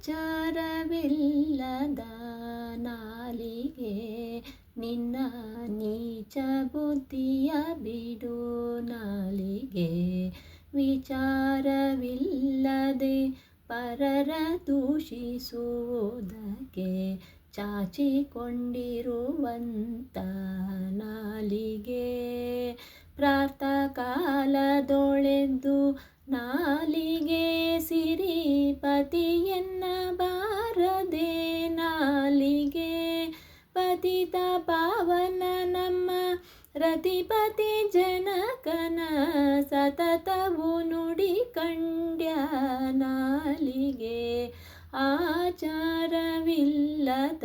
ಆಚಾರವಿಲ್ಲದ ನಾಲಿಗೆ ನಿನ್ನ ನೀಚ ಬುದ್ಧಿಯ ಬಿಡು ನಾಲಿಗೆ. ವಿಚಾರವಿಲ್ಲದೆ ಪರರ ದೂಷಿಸುವುದಕ್ಕೆ ಚಾಚಿಕೊಂಡಿರುವಂತ ನಾಲಿಗೆ. ಪ್ರಾತಃಕಾಲದೊಳೆದ್ದು ನಾಲಿಗೆ ಸಿರಿಪತಿಯನ್ನಬಾರದೆ ರತಿಪತಿ ಜನಕನ ಸತತವು ನುಡಿ ಕಂಡ್ಯ ನಾಲಿಗೆ. ಆಚಾರವಿಲ್ಲದ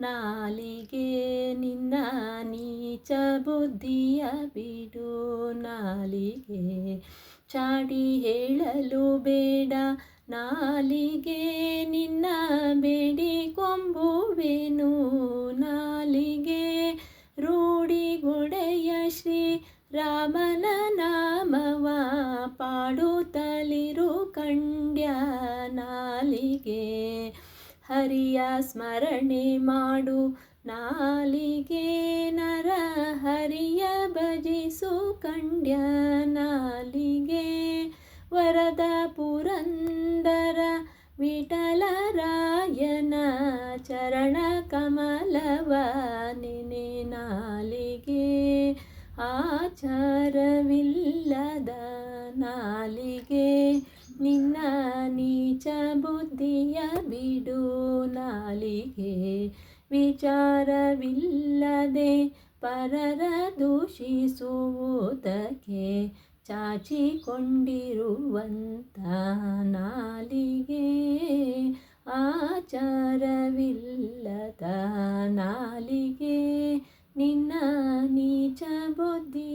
ನಾಲಿಗೆ ನಿನ್ನ ನೀಚ ಬುದ್ಧಿಯ ಬಿಡು ನಾಲಿಗೆ. ಚಾಡಿ ಹೇಳಲು ಬೇಡ ನಾಲಿಗೆ ನಿನ್ನ ಬೇಡಿ ಕೊಂಬುವೆನು. ರಾಮನ ನಾಮವ ಪಾಡುತ್ತಲಿರು ಕಂಡ್ಯ ನಾಲಿಗೆ. ಹರಿಯ ಸ್ಮರಣೆ ಮಾಡು ನಾಲಿಗೆ, ನರ ಹರಿಯ ಭಜಿಸು ಕಂಡ್ಯ ನಾಲಿಗೆ. ವರದ ಪುರಂದರ ವಿಠಲರಾಯನ ಚರಣ ಕಮಲವ ಆಚಾರವಿಲ್ಲದ ನಾಲಿಗೆ ನಿನ್ನ ನೀಚ ಬುದ್ಧಿಯ ಬಿಡು ನಾಲಿಗೆ. ವಿಚಾರವಿಲ್ಲದೆ ಪರರ ದೂಷಿಸುವುದಕ್ಕೆ ಚಾಚಿಕೊಂಡಿರುವಂಥ ನಾಲಿಗೆ. ಆಚಾರವಿಲ್ಲದ ನಾಲಿಗೆ ನಿನ್ನ ನೀಚ ಬುದ್ಧಿಯ ಬಿಡು